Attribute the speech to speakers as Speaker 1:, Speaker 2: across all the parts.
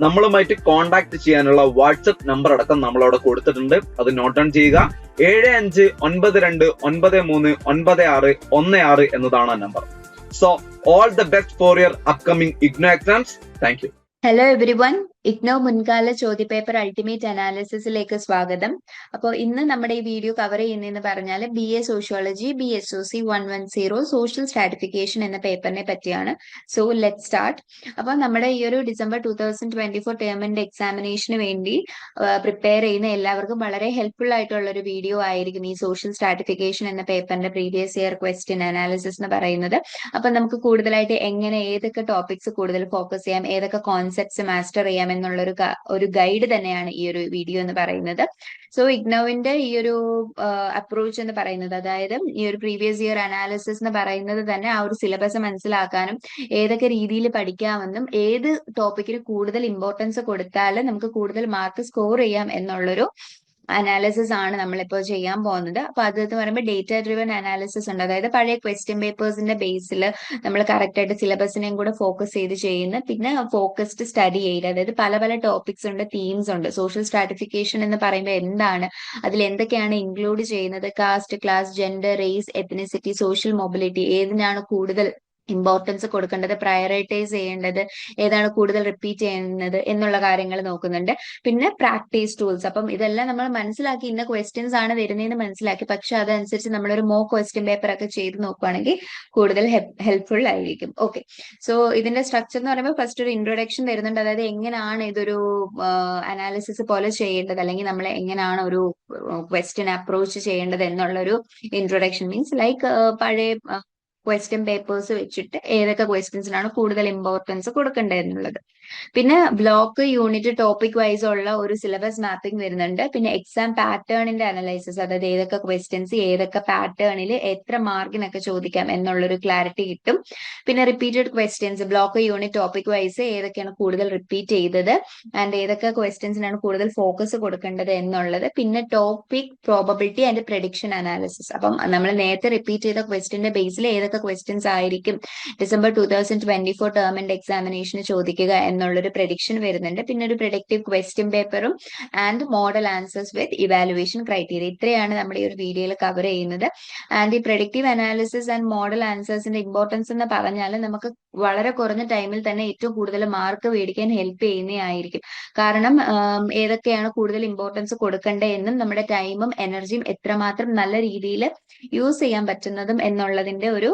Speaker 1: നമ്മളുമായിട്ട് കോൺടാക്ട് ചെയ്യാനുള്ള WhatsApp number അടക്കം നമ്മൾ അവിടെ കൊടുത്തിട്ടുണ്ട്. അത് നോട്ട് ഡൗൺ ചെയ്യുക. ഏഴ് അഞ്ച് ഒൻപത് രണ്ട് ഒൻപത് മൂന്ന് ഒൻപത് ആറ് ഒന്ന് ആറ് എന്നതാണ് ആ number so all the best for your upcoming IGNOU exams thank you
Speaker 2: hello everyone IGNOU മുൻകാല ചോദ്യപേപ്പർ അൾട്ടിമേറ്റ് അനാലിസിസിലേക്ക് സ്വാഗതം. അപ്പോൾ ഇന്ന് നമ്മുടെ ഈ വീഡിയോ കവർ ചെയ്യുന്നതെന്ന് പറഞ്ഞാൽ B A sociology B S O C one one zero social stratification എന്ന പേപ്പറിനെ പറ്റിയാണ്. സോ ലെറ്റ് സ്റ്റാർട്ട് അപ്പോൾ നമ്മുടെ ഈ ഒരു December two thousand twenty four ടേമിന്റെ എക്സാമിനേഷന് വേണ്ടി പ്രിപ്പയർ ചെയ്യുന്ന എല്ലാവർക്കും വളരെ ഹെൽപ്ഫുൾ ആയിട്ടുള്ള ഒരു വീഡിയോ ആയിരിക്കും ഈ സോഷ്യൽ സ്ട്രാറ്റിഫിക്കേഷൻ എന്ന പേപ്പറിന്റെ പ്രീവിയസ് ഇയർ ക്വസ്റ്റ്യൻ അനാലിസിസ് എന്ന് പറയുന്നത്. അപ്പൊ നമുക്ക് കൂടുതലായിട്ട് എങ്ങനെ ഏതൊക്കെ ടോപ്പിക്സ് കൂടുതൽ ഫോക്കസ് ചെയ്യാം ഏതൊക്കെ കോൺസെപ്റ്റ്സ് മാസ്റ്റർ ചെയ്യാം എന്നുള്ള ഒരു ഒരു ഗൈഡ് തന്നെയാണ് ഈ ഒരു വീഡിയോ എന്ന് പറയുന്നത്. സോ ഇഗ്നോവിന്റെ ഈ ഒരു അപ്രോച്ച് എന്ന് പറയുന്നത് അതായത് ഈ ഒരു പ്രീവിയസ് ഇയർ അനാലിസിസ് എന്ന് പറയുന്നത് തന്നെ ആ ഒരു സിലബസ് മനസ്സിലാക്കാനും ഏതൊക്കെ രീതിയിൽ പഠിക്കാമെന്നും ഏത് ടോപ്പിക്കിന് കൂടുതൽ ഇമ്പോർട്ടൻസ് കൊടുത്താൽ നമുക്ക് കൂടുതൽ മാർക്ക് സ്കോർ ചെയ്യാം എന്നുള്ളൊരു അനാലിസിസ് ആണ് നമ്മളിപ്പോൾ ചെയ്യാൻ പോകുന്നത്. അപ്പൊ അത് എന്ന് പറയുമ്പോൾ ഡേറ്റ ഡ്രിവൻ അനാലിസിസ് ഉണ്ട്. അതായത് പഴയ ക്വസ്റ്റ്യൻ പേപ്പേഴ്സിന്റെ ബേസിൽ നമ്മൾ കറക്റ്റ് ആയിട്ട് സിലബസിനെയും കൂടെ ഫോക്കസ് ചെയ്ത് ചെയ്യുന്ന പിന്നെ ഫോക്കസ്ഡ് സ്റ്റഡി ചെയ്ത്. അതായത് പല പല ടോപ്പിക്സ് ഉണ്ട് തീംസ് ഉണ്ട്. സോഷ്യൽ സ്ട്രാറ്റിഫിക്കേഷൻ എന്ന് പറയുമ്പോൾ എന്താണ്? അതിൽ എന്തൊക്കെയാണ് ഇൻക്ലൂഡ് ചെയ്യുന്നത്? Caste class gender race ethnicity social mobility ഏതിനാണ് കൂടുതൽ ഇമ്പോർട്ടൻസ് കൊടുക്കേണ്ടത് പ്രയോറിറ്റൈസ് ചെയ്യേണ്ടത് ഏതാണ് കൂടുതൽ റിപ്പീറ്റ് ചെയ്യുന്നത് എന്നുള്ള കാര്യങ്ങൾ നോക്കുന്നുണ്ട്. പിന്നെ പ്രാക്ടീസ് ടൂൾസ് അപ്പം ഇതെല്ലാം നമ്മൾ മനസ്സിലാക്കി ഇന്ന ക്വസ്റ്റ്യൻസ് ആണ് വരുന്നതെന്ന് മനസ്സിലാക്കി. പക്ഷെ അതനുസരിച്ച് നമ്മളൊരു മോ ക്വസ്റ്റ്യൻ പേപ്പർ ഒക്കെ ചെയ്ത് നോക്കുകയാണെങ്കിൽ കൂടുതൽ ഹെൽപ്ഫുൾ ആയിരിക്കും. ഓക്കെ സോ ഇതിന്റെ സ്ട്രക്ചർ എന്ന് പറയുമ്പോൾ ഫസ്റ്റ് ഒരു ഇൻട്രൊഡക്ഷൻ തരുന്നുണ്ട് അതായത് എങ്ങനെയാണ് ഇതൊരു അനാലിസിസ് പോലെ ചെയ്യേണ്ടത്? അല്ലെങ്കിൽ നമ്മൾ എങ്ങനെയാണ് ഒരു ക്വസ്റ്റ്യൻ അപ്രോച്ച് ചെയ്യേണ്ടത് എന്നുള്ളൊരു ഇൻട്രൊഡക്ഷൻ മീൻസ് ലൈക്ക് പഴയ ക്വസ്റ്റ്യൻ പേപ്പേഴ്സ് വെച്ചിട്ട് ഏതൊക്കെ ക്വസ്റ്റ്യൻസിനാണ് കൂടുതൽ ഇമ്പോർട്ടൻസ് കൊടുക്കേണ്ടതെന്നുള്ളത്. പിന്നെ ബ്ലോക്ക് യൂണിറ്റ് ടോപ്പിക് വൈസ് ഉള്ള ഒരു സിലബസ് മാപ്പിംഗ് വരുന്നുണ്ട്. പിന്നെ എക്സാം പാറ്റേണിന്റെ അനലൈസിസ് അതായത് ഏതൊക്കെ ക്വസ്റ്റ്യൻസ് ഏതൊക്കെ പാറ്റേണിൽ എത്ര മാർക്കിനൊക്കെ ചോദിക്കാം എന്നുള്ളൊരു ക്ലാരിറ്റി കിട്ടും. പിന്നെ repeated questions block unit topic wise ഏതൊക്കെയാണ് കൂടുതൽ റിപ്പീറ്റ് ചെയ്തത് ആൻഡ് ഏതൊക്കെ ക്വസ്റ്റ്യൻസിനാണ് കൂടുതൽ ഫോക്കസ് കൊടുക്കേണ്ടത് എന്നുള്ളത്. പിന്നെ topic probability and prediction analysis അപ്പം നമ്മൾ നേരത്തെ റിപ്പീറ്റ് ചെയ്ത ക്വസ്റ്റ്യന്റെ ബേസിൽ ഏതൊക്കെ ക്വസ്റ്റ്യൻസ് ആയിരിക്കും. December two thousand twenty four ടേമിന്റെ എക്സാമിനേഷന് ചോദിക്കുക എന്നുള്ളൊരു പ്രഡിക്ഷൻ വരുന്നുണ്ട്. പിന്നെ ഒരു പ്രൊഡക്റ്റീവ് ക്വസ്റ്റ്യൻ പേപ്പറും and model answers with evaluation criteria ഇത്രയാണ് നമ്മൾ ഈ ഒരു വീഡിയോയിൽ കവർ ചെയ്യുന്നത്. ആൻഡ് ഈ പ്രൊഡക്റ്റീവ് അനാലിസിസ് ആൻഡ് മോഡൽ ആൻസേഴ്സിന്റെ ഇമ്പോർട്ടൻസ് എന്ന് പറഞ്ഞാൽ നമുക്ക് വളരെ കുറഞ്ഞ ടൈമിൽ തന്നെ ഏറ്റവും കൂടുതൽ മാർക്ക് മേടിക്കാൻ ഹെൽപ്പ് ചെയ്യുന്നതായിരിക്കും കാരണം ഏതൊക്കെയാണ് കൂടുതൽ ഇമ്പോർട്ടൻസ് കൊടുക്കേണ്ടത് എന്നും നമ്മുടെ ടൈമും എനർജിയും എത്രമാത്രം നല്ല രീതിയിൽ യൂസ് ചെയ്യാൻ പറ്റുന്നതും എന്നുള്ളതിന്റെ ഒരു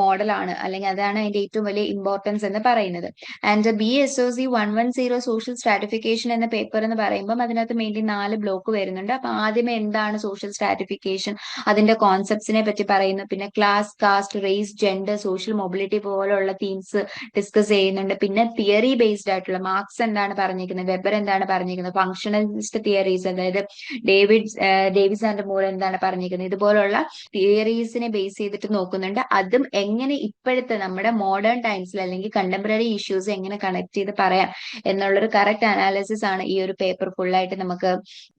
Speaker 2: മോഡലാണ്. അല്ലെങ്കിൽ അതാണ് അതിന്റെ ഏറ്റവും വലിയ ഇമ്പോർട്ടൻസ് എന്ന് പറയുന്നത്. And B S O C one one zero social stratification എന്ന പേപ്പർ എന്ന് പറയുമ്പോൾ അതിനകത്ത് മെയിൻലി നാല് ബ്ലോക്ക് വരുന്നുണ്ട്. അപ്പൊ ആദ്യമേ എന്താണ് സോഷ്യൽ സ്ട്രാറ്റിഫിക്കേഷൻ അതിന്റെ കോൺസെപ്റ്റ്സിനെ പറ്റി പറയുന്നു. പിന്നെ class caste race gender social mobility പോലുള്ള തീംസ് ഡിസ്കസ് ചെയ്യുന്നുണ്ട്. പിന്നെ തിയറി ബേസ്ഡ് ആയിട്ടുള്ള മാർക്സ് എന്താണ് പറഞ്ഞിരിക്കുന്നത്? വെബർ എന്താണ് പറഞ്ഞിരിക്കുന്നത്? ഫങ്ഷണലിസ്റ്റ് തിയറീസ് അതായത് ഡേവിഡ് ഡേവിസ് ആൻഡ് മോർ എന്താണ് പറഞ്ഞിരിക്കുന്നത്? ഇതുപോലുള്ള തിയറീസിനെ ബേസ് ചെയ്തിട്ട് നോക്കുന്നുണ്ട്. അതും എങ്ങനെ ഇപ്പോഴത്തെ നമ്മുടെ മോഡേൺ ടൈംസിൽ അല്ലെങ്കിൽ കണ്ടംപററി ഇഷ്യൂസ് എങ്ങനെ കണക്ട് ചെയ്ത് പറയാം എന്നുള്ളൊരു കറക്റ്റ് അനാലിസിസ് ആണ് ഈ ഒരു പേപ്പർ ഫുള്ളായിട്ട് നമുക്ക്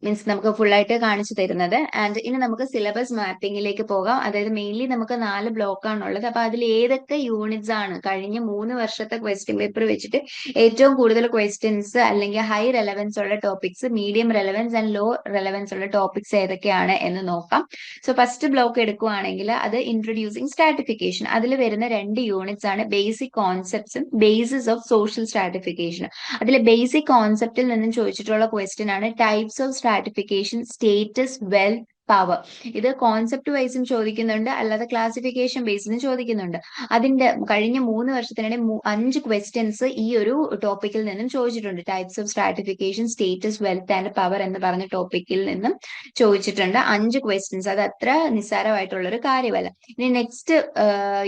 Speaker 2: മീൻസ് നമുക്ക് ഫുള്ളായിട്ട് കാണിച്ചു തരുന്നത്. ആൻഡ് ഇനി നമുക്ക് സിലബസ് മാപ്പിംഗിലേക്ക് പോകാം. അതായത് മെയിൻലി നമുക്ക് നാല് ബ്ലോക്ക് ആണുള്ളത് അപ്പൊ അതിൽ ഏതൊക്കെ യൂണിറ്റ്സ് ആണ് കഴിഞ്ഞ മൂന്ന് വർഷത്തെ ക്വസ്റ്റ്യൻ പേപ്പർ വെച്ചിട്ട് ഏറ്റവും കൂടുതൽ ക്വസ്റ്റ്യൻസ് അല്ലെങ്കിൽ ഹൈ റെലവൻസ് ഉള്ള topics medium relevance and low relevance ഉള്ള ടോപ്പിക്സ് ഏതൊക്കെയാണ് എന്ന് നോക്കാം. സോ ഫസ്റ്റ് ബ്ലോക്ക് എടുക്കുവാണെങ്കിൽ അത് ഇൻട്രൊഡ്യൂസിങ് സ്ട്രാറ്റിഫിക്കേഷൻ അതിൽ വരുന്ന രണ്ട് യൂണിറ്റ്സ് ആണ് ബേസിക് കോൺസെപ്റ്റ്സും ബേസിസ് ഓഫ് സോഷ്യൽ സ്ട്രാറ്റിഫിക്കേഷൻ അതിൽ ബേസിക് കോൺസെപ്റ്റിൽ നിന്നും ചോദിച്ചിട്ടുള്ള ക്വസ്റ്റ്യൻ ആണ് types of stratification status wealth power ഇത് കോൺസെപ്റ്റ് വൈസും ചോദിക്കുന്നുണ്ട് അല്ലാതെ ക്ലാസിഫിക്കേഷൻ ബേസിലും ചോദിക്കുന്നുണ്ട്. അതിന്റെ കഴിഞ്ഞ മൂന്ന് വർഷത്തിനിടെ അഞ്ച് ക്വസ്റ്റ്യൻസ് ഈ ഒരു ടോപ്പിക്കിൽ നിന്നും ചോദിച്ചിട്ടുണ്ട്. Types of stratification status wealth and power എന്ന് പറഞ്ഞ ടോപ്പിക്കിൽ നിന്നും ചോദിച്ചിട്ടുണ്ട്. അഞ്ച് ക്വസ്റ്റ്യൻസ് അത് അത്ര നിസ്സാരമായിട്ടുള്ള ഒരു കാര്യമല്ല. ഇനി നെക്സ്റ്റ്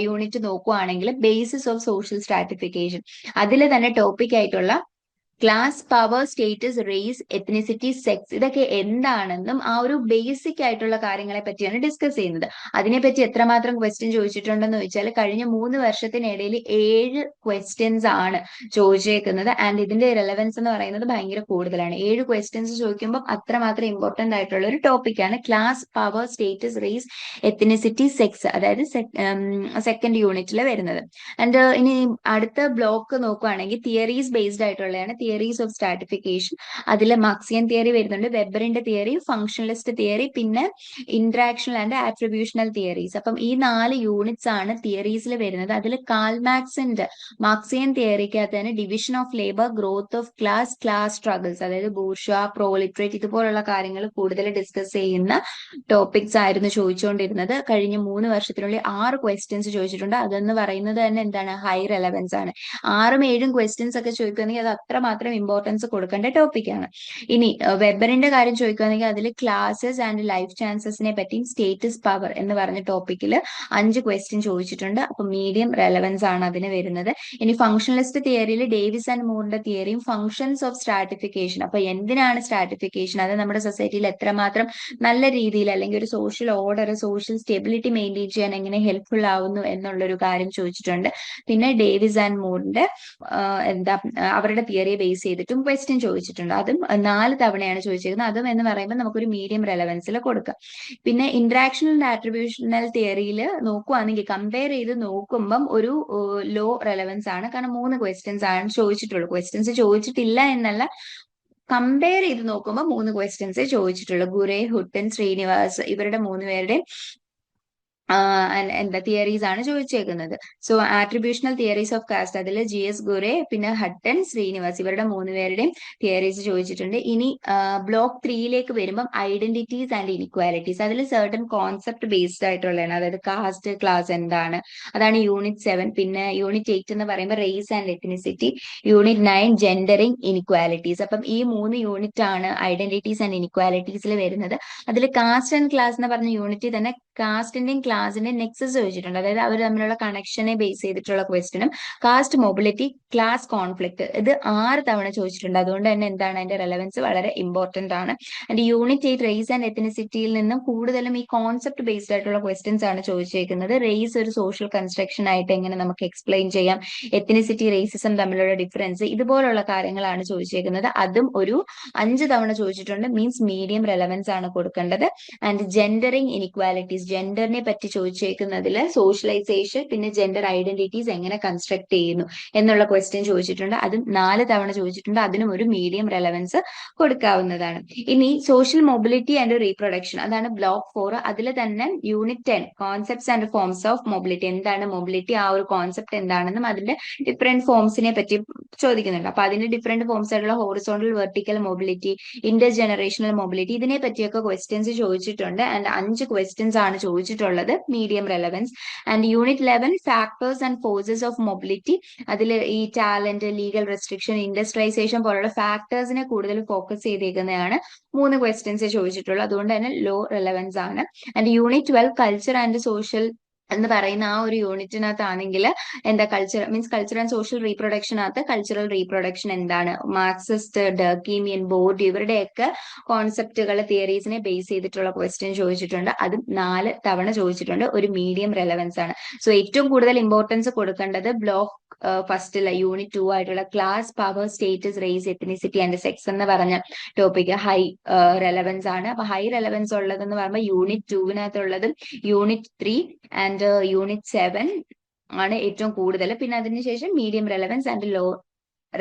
Speaker 2: യൂണിറ്റ് നോക്കുവാണെങ്കിൽ ബേസിസ് ഓഫ് സോഷ്യൽ സ്ട്രാറ്റിഫിക്കേഷൻ അതിൽ തന്നെ ടോപ്പിക് ആയിട്ടുള്ള class power status race ethnicity sex ഇതൊക്കെ എന്താണെന്നും ആ ഒരു ബേസിക് ആയിട്ടുള്ള കാര്യങ്ങളെ പറ്റിയാണ് ഡിസ്കസ് ചെയ്യുന്നത്. അതിനെപ്പറ്റി എത്രമാത്രം ക്വസ്റ്റ്യൻ ചോദിച്ചിട്ടുണ്ടെന്ന് വെച്ചാൽ കഴിഞ്ഞ മൂന്ന് വർഷത്തിനിടയിൽ ഏഴ് ക്വസ്റ്റ്യൻസ് ആണ് ചോദിച്ചേക്കുന്നത്. ആൻഡ് ഇതിന്റെ റെലവൻസ് എന്ന് പറയുന്നത് ഭയങ്കര കൂടുതലാണ്. ഏഴ് ക്വസ്റ്റ്യൻസ് ചോദിക്കുമ്പോൾ അത്രമാത്രം ഇമ്പോർട്ടന്റ് ആയിട്ടുള്ള ഒരു ടോപ്പിക്കാണ് class power status race ethnicity sex അതായത് സെക്കൻഡ് യൂണിറ്റിൽ വരുന്നത്. ആൻഡ് ഇനി അടുത്ത ബ്ലോക്ക് നോക്കുകയാണെങ്കിൽ തിയറീസ് ബേസ്ഡ് ആയിട്ടുള്ളതാണ് തിയറീസ് ഓഫ് സ്ട്രാറ്റിഫിക്കേഷൻ അതിൽ മാർക്സിയൻ തിയറി വരുന്നുണ്ട് വെബറിന്റെ തിയറി ഫംഗ്ഷണലിസ്റ്റ് തിയറി പിന്നെ ഇന്ററാക്ഷണൽ ആൻഡ് ആട്രിബ്യൂഷണൽ തിയറീസ് അപ്പം ഈ നാല് യൂണിറ്റ്സ് ആണ് തിയറീസിൽ വരുന്നത്. അതിൽ കാൽമാക്സിന്റെ മാർക്സിയൻ തിയറിക്കകത്ത് തന്നെ division of labour growth of class class struggles അതായത് ബൂർഷ പ്രോലിറ്ററേറ്റ് ഇതുപോലുള്ള കാര്യങ്ങൾ കൂടുതൽ ഡിസ്കസ് ചെയ്യുന്ന ടോപ്പിക്സ് ആയിരുന്നു ചോദിച്ചുകൊണ്ടിരുന്നത് കഴിഞ്ഞ മൂന്ന് വർഷത്തിനുള്ളിൽ ആറ് ക്വസ്റ്റ്യൻസ് ചോദിച്ചിട്ടുണ്ട്. അതെന്ന് പറയുന്നത് തന്നെ എന്താണ്? ഹൈ റെലവൻസ് ആണ്. ആറും ഏഴും ക്വസ്റ്റ്യൻസ് ഒക്കെ ചോദിക്കുകയാണെങ്കിൽ അത് അത്രമാത്രം ഇമ്പോർട്ടൻസ് കൊടുക്കേണ്ട ടോപ്പിക്കാണ് ഇനി വെബറിന്റെ കാര്യം ചോദിക്കുകയാണെങ്കിൽ അതിൽ ക്ലാസ്സസ് ആൻഡ് ലൈഫ് ചാൻസസിനെ പറ്റിയും സ്റ്റേറ്റസ് പവർ എന്ന് പറഞ്ഞ ടോപ്പിക്കിൽ അഞ്ച് ക്വസ്റ്റ്യൻ ചോദിച്ചിട്ടുണ്ട്. അപ്പൊ മീഡിയം റെലവൻസ് ആണ് അതിന് വരുന്നത്. ഇനി ഫംഗ്ഷണലിസ്റ്റ് തിയറിയിൽ ഡേവിസ് ആൻഡ് മൂറിന്റെ തിയറിയും ഫംഗ്ഷൻസ് ഓഫ് സ്ട്രാറ്റിഫിക്കേഷൻ അപ്പൊ എന്തിനാണ് സ്ട്രാറ്റിഫിക്കേഷൻ അത് നമ്മുടെ സൊസൈറ്റിയിൽ എത്രമാത്രം നല്ല രീതിയിൽ അല്ലെങ്കിൽ ഒരു social order social stability maintain ചെയ്യാൻ എങ്ങനെ ഹെൽപ്ഫുൾ ആവുന്നു എന്നുള്ളൊരു കാര്യം ചോദിച്ചിട്ടുണ്ട്. പിന്നെ ഡേവിസ് ആൻഡ് മൂറിന്റെ എന്താ അവരുടെ തിയറിയെ ബേസ് ചെയ്തിട്ടും ക്വസ്റ്റ്യൻ ചോദിച്ചിട്ടുണ്ട്. അതും നാല് തവണയാണ് ചോദിച്ചിരിക്കുന്നത്. അതും എന്ന് പറയുമ്പോൾ നമുക്കൊരു മീഡിയം റെലവൻസിൽ കൊടുക്കാം. പിന്നെ ഇന്ററാക്ഷണൽ ആൻഡ് ആട്രിബ്യൂഷണൽ തിയറിയിൽ നോക്കുവാണെങ്കിൽ കമ്പയർ ചെയ്ത് നോക്കുമ്പം ഒരു ലോ റെലവൻസ് ആണ്. കാരണം മൂന്ന് ക്വസ്റ്റ്യൻസ് ആണ് ചോദിച്ചിട്ടുള്ളൂ. ക്വസ്റ്റ്യൻസ് ചോദിച്ചിട്ടില്ല എന്നല്ല കമ്പയർ ചെയ്ത് നോക്കുമ്പോൾ മൂന്ന് ക്വസ്റ്റ്യൻസ് ചോദിച്ചിട്ടുള്ളൂ. ഗുരേ ഹുട്ടൻ ശ്രീനിവാസ് ഇവരുടെ മൂന്ന് പേരുടെയും എന്താ തിയറീസ് ആണ് ചോദിച്ചേക്കുന്നത്. So attributional theories of caste അതിൽ ജി എസ് ഗുരെ പിന്നെ ഹട്ടൻ ശ്രീനിവാസ് ഇവരുടെ മൂന്ന് പേരുടെയും തിയറീസ് ചോദിച്ചിട്ടുണ്ട്. ഇനി ബ്ലോക്ക് ത്രീയിലേക്ക് വരുമ്പം ഐഡന്റിറ്റീസ് ആൻഡ് ഇനിക്വാലിറ്റീസ് അതിൽ സർട്ടൺ കോൺസെപ്റ്റ് ബേസ്ഡ് ആയിട്ടുള്ളതാണ്. അതായത് കാസ്റ്റ് ക്ലാസ് എന്താണ്. അതാണ് യൂണിറ്റ് സെവൻ പിന്നെ യൂണിറ്റ് എയ്റ്റ് എന്ന് പറയുമ്പോൾ race and ethnicity unit nine gendering inequalities അപ്പം ഈ മൂന്ന് യൂണിറ്റ് ആണ് ഐഡന്റിറ്റീസ് ആൻഡ് ഇനിക്വാലിറ്റീസിൽ വരുന്നത്. അതിൽ കാസ്റ്റ് ആൻഡ് ക്ലാസ് എന്ന് പറഞ്ഞ യൂണിറ്റ് തന്നെ കാസ്റ്റിന്റെയും ക്ലാസിന്റെയും നെക്സസ് ചോദിച്ചിട്ടുണ്ട്. അതായത് അവർ തമ്മിലുള്ള കണക്ഷനെ ബേസ് ചെയ്തിട്ടുള്ള ക്വസ്റ്റ്യനും കാസ്റ്റ് മൊബിലിറ്റി ക്ലാസ് കോൺഫ്ലിക്ട് ഇത് ആറ് തവണ ചോദിച്ചിട്ടുണ്ട്. അതുകൊണ്ട് തന്നെ എന്താണ് അതിന്റെ റെലവൻസ് വളരെ ഇമ്പോർട്ടന്റ് ആണ്. And unit eight race and എത്തനിസിറ്റിയിൽ നിന്നും കൂടുതലും ഈ കോൺസെപ്റ്റ് ബേസ്ഡ് ആയിട്ടുള്ള ക്വസ്റ്റ്യൻസ് ആണ് ചോദിച്ചേക്കുന്നത്. റേസ് ഒരു സോഷ്യൽ കൺസ്ട്രക്ഷൻ ആയിട്ട് എങ്ങനെ നമുക്ക് എക്സ്പ്ലെയിൻ ചെയ്യാം? എത്തനിസിറ്റി റേസിസം തമ്മിലുള്ള ഡിഫറൻസ് ഇതുപോലുള്ള കാര്യങ്ങളാണ് ചോദിച്ചേക്കുന്നത്. അതും ഒരു അഞ്ച് തവണ ചോദിച്ചിട്ടുണ്ട്. മീൻസ് മീഡിയം റെലവൻസ് ആണ് കൊടുക്കേണ്ടത്. ആൻഡ് ജെൻഡറിങ് ഇനിക്വാലിറ്റീസ് ജെൻഡറിനെ പറ്റി ചോദിച്ചേക്കുന്നതിൽ സോഷ്യലൈസേഷൻ പിന്നെ ജെൻഡർ ഐഡന്റിറ്റീസ് എങ്ങനെ കൺസ്ട്രക്ട് ചെയ്യുന്നു എന്നുള്ള ക്വസ്റ്റ്യൻ ചോദിച്ചിട്ടുണ്ട്. അതും നാല് തവണ ചോദിച്ചിട്ടുണ്ട്. അതിനും ഒരു മീഡിയം റെലവൻസ് കൊടുക്കാവുന്നതാണ്. ഇനി സോഷ്യൽ മൊബിലിറ്റി ആൻഡ് റീപ്രൊഡക്ഷൻ അതാണ് ബ്ലോക്ക് ഫോർ അതിൽ തന്നെ unit ten concepts and forms of mobility എന്താണ് മൊബിലിറ്റി ആ ഒരു കോൺസെപ്റ്റ് എന്താണെന്നും അതിന്റെ ഡിഫറെന്റ് ഫോംസിനെ പറ്റി ചോദിക്കുന്നുണ്ട്. അപ്പൊ അതിന്റെ ഡിഫറെന്റ് ഫോംസ് ആയിട്ടുള്ള horizontal vertical mobility intergenerational mobility ഇതിനെ പറ്റിയൊക്കെ ക്വസ്റ്റ്യൻസ് ചോദിച്ചിട്ടുണ്ട്. ആൻഡ് അഞ്ച് ക്വസ്റ്റ്യൻസ് ആണ് ചോദിച്ചിട്ടുള്ളത്. Medium relevance and unit eleven factors and forces of mobility അതിൽ ഈ ടാലന്റ് ലീഗൽ റെസ്ട്രിക്ഷൻ ഇൻഡസ്ട്രൈസേഷൻ പോലുള്ള ഫാക്ടേഴ്സിനെ കൂടുതൽ ഫോക്കസ് ചെയ്തേക്കുന്നതാണ്. മൂന്ന് ക്വസ്റ്റ്യൻസ് ചോദിച്ചിട്ടുള്ളത്. അതുകൊണ്ട് തന്നെ ലോ റെലവൻസ് ആണ്. And unit twelve culture and social എന്ന് പറയുന്ന ആ ഒരു യൂണിറ്റിനകത്താണെങ്കിൽ എന്താ culture means culture and social റീപ്രൊഡക്ഷനകത്ത് cultural reproduction എന്താണ്? മാർക്സിസ്റ്റ് ഡർക്കീമിയൻ ബോർഡ് ഇവരുടെയൊക്കെ കോൺസെപ്റ്റുകൾ തിയറീസിനെ ബേസ് ചെയ്തിട്ടുള്ള ക്വസ്റ്റ്യൻ ചോദിച്ചിട്ടുണ്ട്. അത് നാല് തവണ ചോദിച്ചിട്ടുണ്ട്. ഒരു മീഡിയം റെലവൻസ് ആണ്. സോ ഏറ്റവും കൂടുതൽ ഇമ്പോർട്ടൻസ് കൊടുക്കേണ്ടത് ബ്ലോക്ക് ഫസ്റ്റിലെ യൂണിറ്റ് ടു ആയിട്ടുള്ള class power status race ethnicity and sex എന്ന് പറഞ്ഞ ടോപ്പിക് ഹൈ റെലവൻസ് ആണ്. അപ്പൊ ഹൈ റെലവൻസ് ഉള്ളതെന്ന് പറയുമ്പോൾ unit ടുവിനകത്തുള്ളതും unit three and unit seven ആണ് ഏറ്റവും കൂടുതൽ. പിന്നെ അതിനുശേഷം medium relevance and low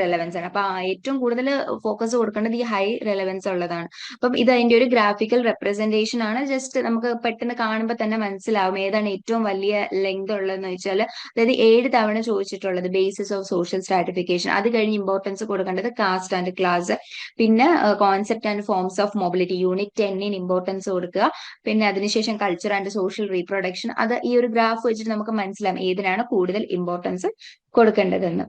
Speaker 2: relevance ആണ്. അപ്പൊ ഏറ്റവും കൂടുതൽ ഫോക്കസ് കൊടുക്കേണ്ടത് ഈ ഹൈ റെലവൻസ് ഉള്ളതാണ്. അപ്പം ഇത് അതിന്റെ ഒരു ഗ്രാഫിക്കൽ റെപ്രസെന്റേഷൻ ആണ്. ജസ്റ്റ് നമുക്ക് പെട്ടെന്ന് കാണുമ്പോൾ തന്നെ മനസ്സിലാവും ഏതാണ് ഏറ്റവും വലിയ ലെങ്ത് ഉള്ളതെന്ന് വെച്ചാൽ അതായത് ഏഴ് തവണ ചോദിച്ചിട്ടുള്ളത് ബേസിസ് ഓഫ് സോഷ്യൽ സ്ട്രാറ്റിഫിക്കേഷൻ അത് കഴിഞ്ഞ് ഇമ്പോർട്ടൻസ് കൊടുക്കേണ്ടത് കാസ്റ്റ് ആൻഡ് ക്ലാസ് പിന്നെ concept and forms of mobility unit ടെന്നിന് importance കൊടുക്കുക. പിന്നെ അതിനുശേഷം കൾച്ചർ ആൻഡ് സോഷ്യൽ റീപ്രൊഡക്ഷൻ അത് ഈ ഒരു ഗ്രാഫ് വെച്ചിട്ട് നമുക്ക് മനസ്സിലാവും ഏതിനാണ് കൂടുതൽ ഇമ്പോർട്ടൻസ് കൊടുക്കേണ്ടതെന്ന്.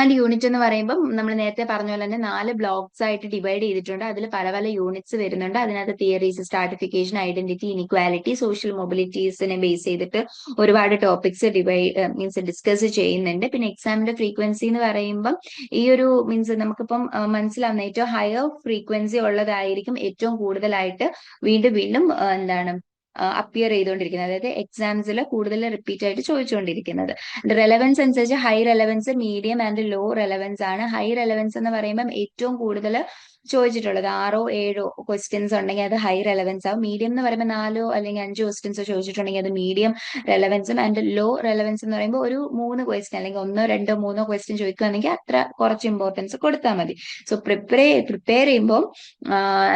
Speaker 2: ആൻഡ് യൂണിറ്റ് എന്ന് പറയുമ്പോൾ നമ്മൾ നേരത്തെ പറഞ്ഞ പോലെ തന്നെ നാല് ബ്ലോക്സ് ആയിട്ട് ഡിവൈഡ് ചെയ്തിട്ടുണ്ട്. അതിൽ പല പല യൂണിറ്റ്സ് വരുന്നുണ്ട്. അതിനകത്ത് theories stratification identity inequality social മൊബിലിറ്റീസിനെ base ചെയ്തിട്ട് ഒരുപാട് ടോപ്പിക്സ് ഡിവൈഡ് മീൻസ് ഡിസ്കസ് ചെയ്യുന്നുണ്ട്. പിന്നെ എക്സാമിന്റെ ഫ്രീക്വൻസി എന്ന് പറയുമ്പം ഈ ഒരു മീൻസ് നമുക്കിപ്പം മനസ്സിലാവുന്ന ഏറ്റവും ഹയർ ഫ്രീക്വൻസി ഉള്ളതായിരിക്കും ഏറ്റവും കൂടുതലായിട്ട് വീണ്ടും വീണ്ടും എന്താണ് അപ്പിയർ ചെയ്തുകൊണ്ടിരിക്കുന്നത്. അതായത് എക്സാംസിൽ കൂടുതൽ റിപ്പീറ്റ് ആയിട്ട് ചോദിച്ചുകൊണ്ടിരിക്കുന്നത്. റെലവൻസ് അനുസരിച്ച് high relevance medium and low relevance ആണ്. ഹൈ റെലവൻസ് എന്ന് പറയുമ്പോൾ ഏറ്റവും കൂടുതൽ ചോദിച്ചിട്ടുള്ളത്. ആറോ ഏഴോ ക്വസ്റ്റ്യൻസ് ഉണ്ടെങ്കിൽ അത് ഹൈ റെലവൻസ് ആവും മീഡിയം എന്ന് പറയുമ്പോൾ നാലോ അല്ലെങ്കിൽ അഞ്ചോ ക്വസ്റ്റ്യൻസോ ചോദിച്ചിട്ടുണ്ടെങ്കിൽ അത് മീഡിയം റെലവൻസും ആൻഡ് ലോ റെലവൻസ് എന്ന് പറയുമ്പോൾ ഒരു മൂന്ന് ക്വസ്റ്റ്യൻ അല്ലെങ്കിൽ ഒന്നോ രണ്ടോ മൂന്നോ ക്വസ്റ്റ്യൻ ചോദിക്കുകയാണെങ്കിൽ അത്ര കുറച്ച് ഇമ്പോർട്ടൻസ് കൊടുത്താൽ മതി. സോ പ്രിപ്പയർ പ്രിപ്പയർ ചെയ്യുമ്പോൾ